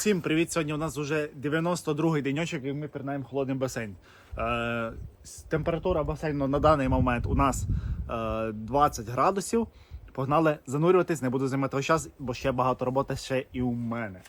Всім привіт! Сьогодні у нас вже 92-й деньочок і ми пірнаємо холодний басейн. Е, температура басейну на даний момент у нас е, 20 градусів. Погнали занурюватись, не буду займати час, бо ще багато роботи ще і у мене.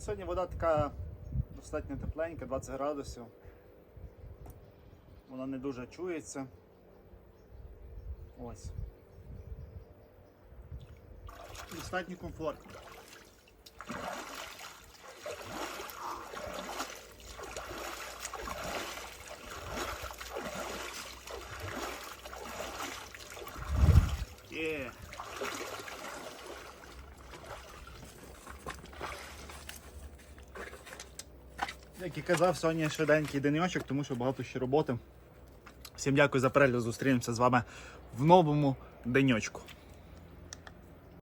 Сьогодні вода така достатньо тепленька, 20 градусів. Вона не дуже чується. Ось. Достатньо комфортно. Є. Як і казав, сьогодні швиденький денечок, тому що багато ще роботи. Всім дякую за перегляд. Зустрінемося з вами в новому денечку.